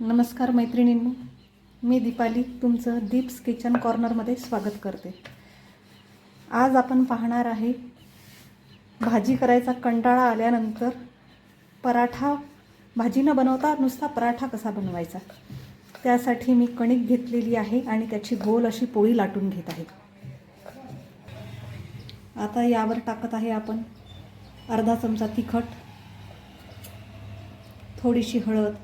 नमस्कार मैत्रिणींनो मी दीपाली तुमचं दीप्स किचन कॉर्नरमध्ये स्वागत करते. आज आपण पाहणार आहे भाजी करायचा कंटाळा आल्यानंतर पराठा भाजी न बनवता नुसता पराठा कसा बनवायचा? त्यासाठी मी कणिक घेतलेली आहे आणि त्याची गोल अशी पोळी लाटून घेत आहे. आता यावर टाकत आहे आपण अर्धा चमचा तिखट थोडीशी हळद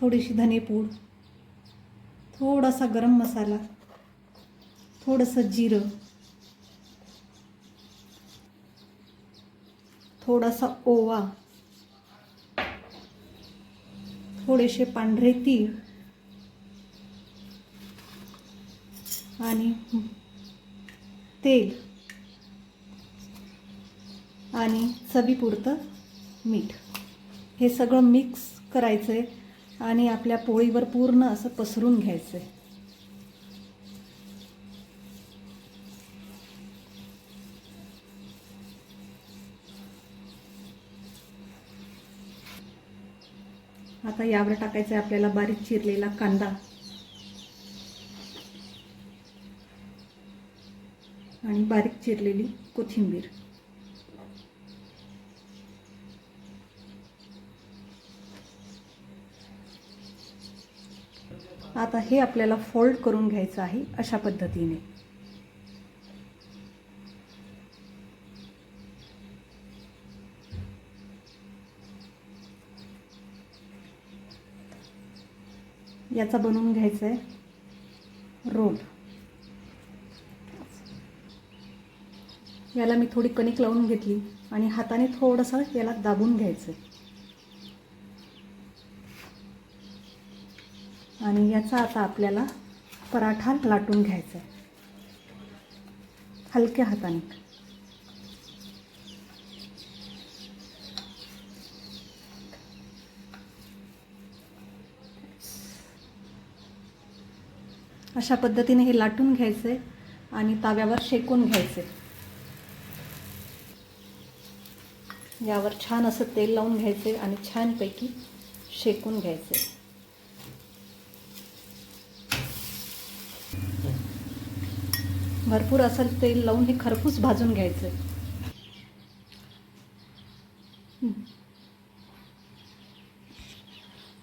थोडीशी धनेपूड थोडासा गरम मसाला थोडंसं जिरं थोडासा ओवा थोडेसे पांढरे तीळ आणि तेल आणि चवीपुरतं मीठ. हे सगळं मिक्स करायचं आहे आणि आपल्या पोळीवर पूर्ण असं पसरून घ्यायचं. आहे आता यावर टाकायचं आहे आपल्याला बारीक चिरलेला कांदा. आणि बारीक चिरलेली कोथिंबीर. आता हे आपल्याला फोल्ड करून घ्यायचं आहे अशा पद्धतीने. याचा बनवून घ्यायचा आहे रोल याला मी थोडी कणिक लावून घेतली आणि हाताने थोडंसं याला दाबून घ्यायचं आहे आणि याचा आता आपल्याला पराठा लाटून घ्यायचा आहे. हलक्या हाताने. अशा पद्धतीने हे लाटून घ्यायचे आणि ताव्यावर शेकून घ्यायचे यावर छान असं तेल लावून घ्यायचे आणि छानपैकी शेकून घ्यायचे भरपूर असं तेल लावून हे खरपूस भाजून घ्यायचं.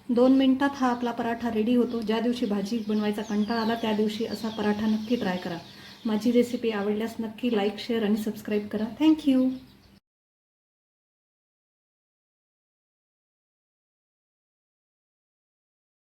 दोन मिनटात हा आपला पराठा रेडी होतो. ज्या दिवशी भाजी बनवायचा कंटाळा आला त्या दिवशी असा पराठा नक्की ट्राय करा. माझी रेसिपी आवडल्यास नक्की लाईक शेअर आणि सबस्क्राईब करा. Thank you